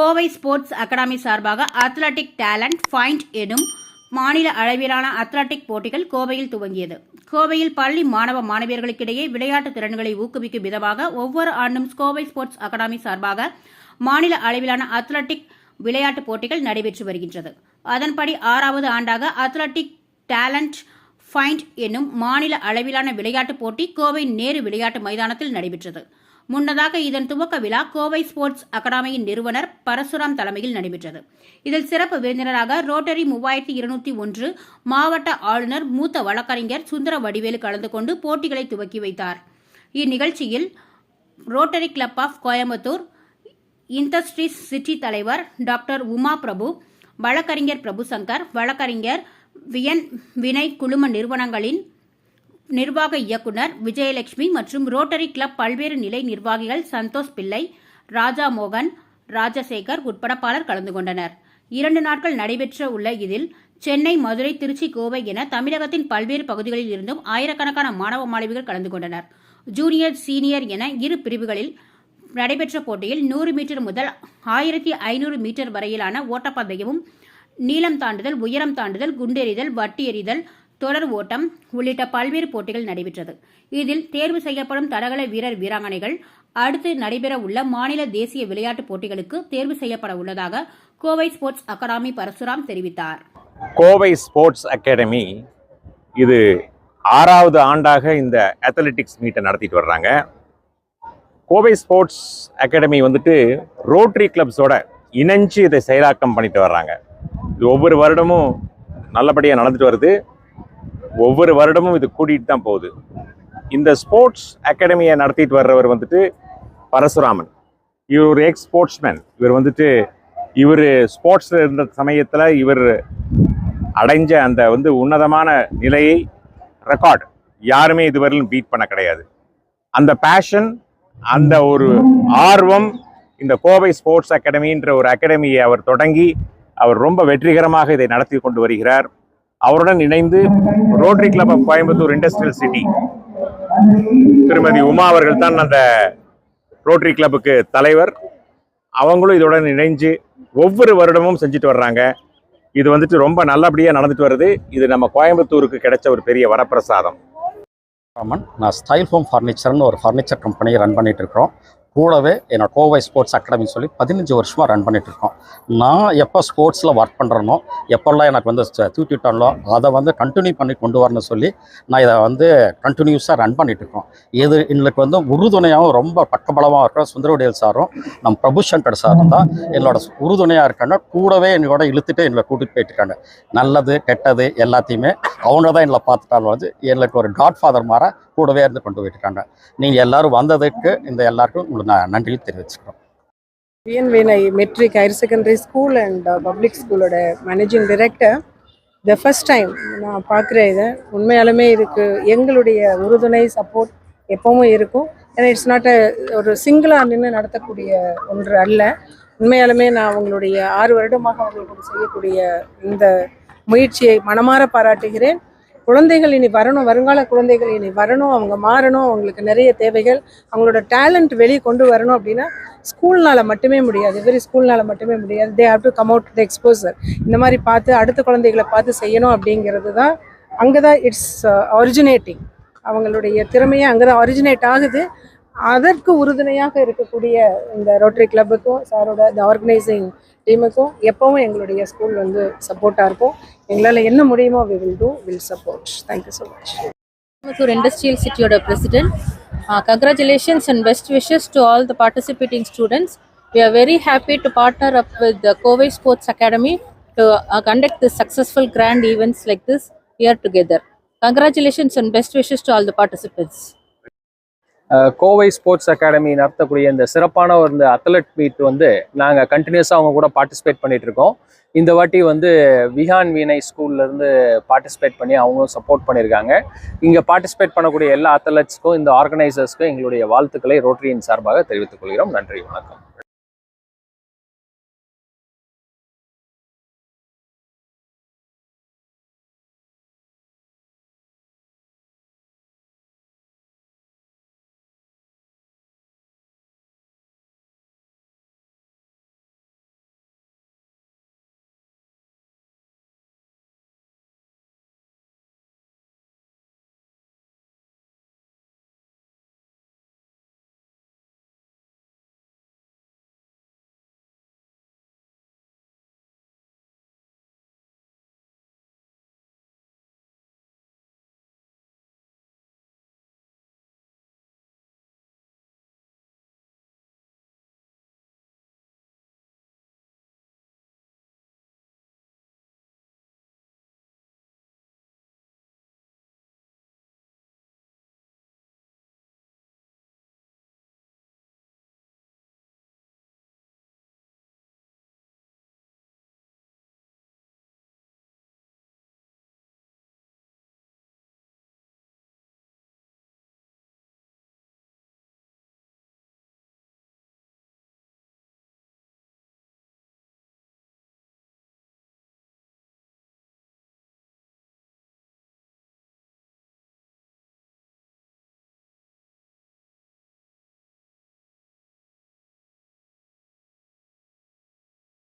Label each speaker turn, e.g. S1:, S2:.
S1: Kovai sports academy சார்பாக athletic talent find எனும் மாநில அளவிலான அத்லெட்டிக் போட்டிகள் கோவையில் துவங்கியது. கோவையில் பள்ளி மாணவ மாணவியர்களுக்கிடையே விளையாட்டு திறன்களை ஊக்குவிக்கும் விதமாக ஒவ்வொரு ஆண்டும் கோவை ஸ்போர்ட்ஸ் அகாடமி சார்பாக மாநில அளவிலான அத்லெட்டிக் விளையாட்டுப் போட்டிகள் நடைபெற்று வருகின்றது. அதன்படி ஆறாவது ஆண்டாக அத்லெட்டிக் டேலண்ட் ஃபைண்ட் என்னும் மாநில அளவிலான விளையாட்டுப் போட்டி கோவை நேரு விளையாட்டு மைதானத்தில் நடைபெற்றது. முன்னதாக இதன் துவக்க விழா கோவை ஸ்போர்ட்ஸ் அகாடமியின் நிறுவனர் பரசுராம் தலைமையில் நடைபெற்றது. இதில் சிறப்பு விருந்தினராக ரோட்டரி மூவாயிரத்தி இருநூற்றி ஒன்று மாவட்ட ஆளுநர் மூத்த வழக்கறிஞர் சுந்தர வடிவேலு கலந்து கொண்டு போட்டிகளை துவக்கி வைத்தார். இந்நிகழ்ச்சியில் rotary club of Coimbatore industries city தலைவர் டாக்டர் உமா பிரபு வழக்கறிஞர் பிரபு சங்கர் வழக்கறிஞர் வியன் வினை குழும நிறுவனங்களின் நிர்வாக இயக்குனர் விஜயலட்சுமி மற்றும் ரோட்டரி கிளப் பல்வேறு நிலை நிர்வாகிகள் சந்தோஷ் பிள்ளை ராஜா மோகன் ராஜசேகர் உட்பட பலர் கலந்து கொண்டனர். இரண்டு நாட்கள் நடைபெற்ற உள்ள இதில் சென்னை மதுரை திருச்சி கோவை என தமிழகத்தின் பல்வேறு பகுதிகளில் இருந்தும் ஆயிரக்கணக்கான மாணவ மாணவிகள் கலந்து கொண்டனர். ஜூனியர் சீனியர் என இரு பிரிவுகளில் நடைபெற்ற போட்டியில் நூறு மீட்டர் முதல் ஆயிரத்தி ஐநூறு மீட்டர் வரையிலான ஓட்டப்பந்தயமும் நீளம் தாண்டுதல் உயரம் தாண்டுதல் குண்டெறிதல் வட்டி எறிதல் தொடர் ஓட்டம் உள்ளிட்ட பல்வேறு போட்டிகள் நடைபெற்றது. இதில் தேர்வு செய்யப்படும் தடகள வீரர் வீராங்கனைகள் அடுத்து நடைபெற உள்ள மாநில தேசிய விளையாட்டுப் போட்டிகளுக்கு தேர்வு செய்யப்பட உள்ளதாக கோவை ஸ்போர்ட்ஸ் அகாடமி பரசுராம் தெரிவித்தார்.
S2: கோவை ஸ்போர்ட்ஸ் அகாடமி இது ஆறாவது ஆண்டாக இந்த அத்லெட்டிக்ஸ் மீட்டை நடத்திட்டு வர்றாங்க. கோவை ஸ்போர்ட்ஸ் அகாடமி வந்துட்டு ரோட்டரி கிளப்ஸோட இணைஞ்சு இதை செயலாக்கம் பண்ணிட்டு வர்றாங்க. இது ஒவ்வொரு வருடமும் நல்லபடியாக நடந்துட்டு வருது. ஒவ்வொரு வருடமும் இது கூட்டிகிட்டு தான் போகுது. இந்த ஸ்போர்ட்ஸ் அகாடமியை நடத்திட்டு வர்றவர் வந்துட்டு பரசுராமன். இவர் ஒரு எக்ஸ் ஸ்போர்ட்ஸ்மேன் இவர் வந்துட்டு இவர் ஸ்போர்ட்ஸில் இருந்த சமயத்தில் இவர் அடைஞ்ச அந்த வந்து உன்னதமான நிலையை ரெக்கார்ட் யாருமே இதுவரையிலும் பீட் பண்ண கிடையாது. அந்த பேஷன் அந்த ஒரு ஆர்வம் இந்த கோவை ஸ்போர்ட்ஸ் அகாடமின்ற ஒரு அகாடமியை அவர் தொடங்கி அவர் ரொம்ப வெற்றிகரமாக இதை நடத்தி கொண்டு வருகிறார். அவருடன் இணைந்து rotary club of Coimbatore industrial city திருமதி உமா அவர்கள் தான் அந்த ரோட்டரி கிளப்புக்கு தலைவர். அவங்களும் இதோட இணைஞ்சு ஒவ்வொரு வருடமும் செஞ்சுட்டு வர்றாங்க. இது வந்துட்டு ரொம்ப நல்லபடியாக நடந்துட்டு வருது. இது நம்ம கோயம்புத்தூருக்கு கிடைச்ச ஒரு பெரிய வரப்பிரசாதம்.
S3: ராமன் நான் ஸ்டைல் ஹோம் ஃபர்னிச்சர்னு ஒரு ஃபர்னிச்சர் கம்பெனியை ரன் பண்ணிகிட்டு இருக்கிறோம். கூடவே என்னோட கோவை ஸ்போர்ட்ஸ் அகாடமின்னு சொல்லி பதினஞ்சு வருஷமாக ரன் பண்ணிகிட்ருக்கோம் நான் எப்போ ஸ்போர்ட்ஸில் ஒர்க் பண்ணுறனோ எப்போல்லாம் எனக்கு வந்து தூக்கிட்டாங்களோ அதை வந்து கண்டினியூ பண்ணி கொண்டு வரணும்னு சொல்லி நான் இதை வந்து கண்டினியூஸாக ரன் பண்ணிகிட்ருக்கோம் இருக்கோம் இது எங்களுக்கு வந்து உறுதுணையாகவும் ரொம்ப பக்கபலமாக இருக்கிற சுந்தரவடியல் சாரும் நம்ம பிரபு சங்கர் சாரும் தான் என்னோட உறுதுணையாக இருக்காங்க. கூடவே என்னோட இழுத்துட்டு எங்களை கூட்டிகிட்டு போயிட்டு இருக்காங்க நல்லது கெட்டது எல்லாத்தையுமே அவங்க தான் எங்களை பார்த்துட்டாலும் வந்து எங்களுக்கு ஒரு காட் ஃபாதர் மாற கூடவே இருந்து கொண்டு போயிட்டு இருக்காங்க நீங்கள் எல்லாரும் வந்ததுக்கு இந்த எல்லாருக்கும் உங்களுக்கு நான் நன்றி தெரிவிச்சுக்கிறோம்.
S4: PN Vinay matric higher secondary school and public ஸ்கூலோட managing director the first time நான் பார்க்குற இதை உண்மையாலுமே இதுக்கு எங்களுடைய உறுதுணை சப்போர்ட் எப்பவும் இருக்கும். ஏன்னா இட்ஸ் நாட் ஒரு சிங்கிளாக நின்று நடத்தக்கூடிய ஒன்று அல்ல. உண்மையாலுமே நான் அவங்களுடைய ஆறு வருடமாக அவங்களுக்கு செய்யக்கூடிய இந்த முயற்சியை மனமாற பாராட்டுகிறேன். குழந்தைகள் இனி வரணும் வருங்கால குழந்தைகள் இனி வரணும் அவங்க மாறணும் அவங்களுக்கு நிறைய தேவைகள் அவங்களோட டேலண்ட் வெளியே கொண்டு வரணும் அப்படின்னா ஸ்கூல்னால மட்டுமே முடியாது. வெறும் ஸ்கூல்னால மட்டுமே முடியாது. They have to come out the exposure இந்த மாதிரி பார்த்து அடுத்த குழந்தைகளை பார்த்து செய்யணும் அப்படிங்கிறது தான் அங்கே தான் இட்ஸ் ஒரிஜினேட்டிங் அவங்களுடைய திறமையே அங்கே தான் ஒரிஜினேட் ஆகுது. அதற்கு உறுதுணையாக இருக்கக்கூடிய இந்த ரோட்டரி கிளப்புக்கும் சாரோட இந்த ஆர்கனைசிங் டீமுக்கும் எப்பவும் எங்களுடைய ஸ்கூல் வந்து சப்போர்ட்டாக இருக்கும். எங்களால் என்ன முடியுமோ we will do will support thank you so much
S5: Coimbatore industrial சிட்டியோட president congratulations and best wishes to all the participating students we are very happy to partner up with Kovai sports academy to conduct this successful grand events like this year together congratulations and best wishes to all the participants
S6: Kovai sports academy நடத்தக்கூடிய இந்த சிறப்பான ஒரு இந்த athlete meet வந்து நாங்கள் கண்டினியூஸாக அவங்க கூட பார்ட்டிசிபேட் பண்ணிட்டு இருக்கோம். இந்த வாட்டி வந்து விஹான் வீணை ஸ்கூல்ல இருந்து பார்ட்டிசிபேட் பண்ணி அவங்களும் சப்போர்ட் பண்ணியிருக்காங்க இங்கே பார்ட்டிசிபேட் பண்ணக்கூடிய எல்லா அத்லட்ஸ்க்கும் இந்த ஆர்கனைசர்ஸ்க்கும் எங்களுடைய வாழ்த்துக்களை ரோட்டரியின் சார்பாக தெரிவித்துக் கொள்கிறோம். நன்றி வணக்கம்.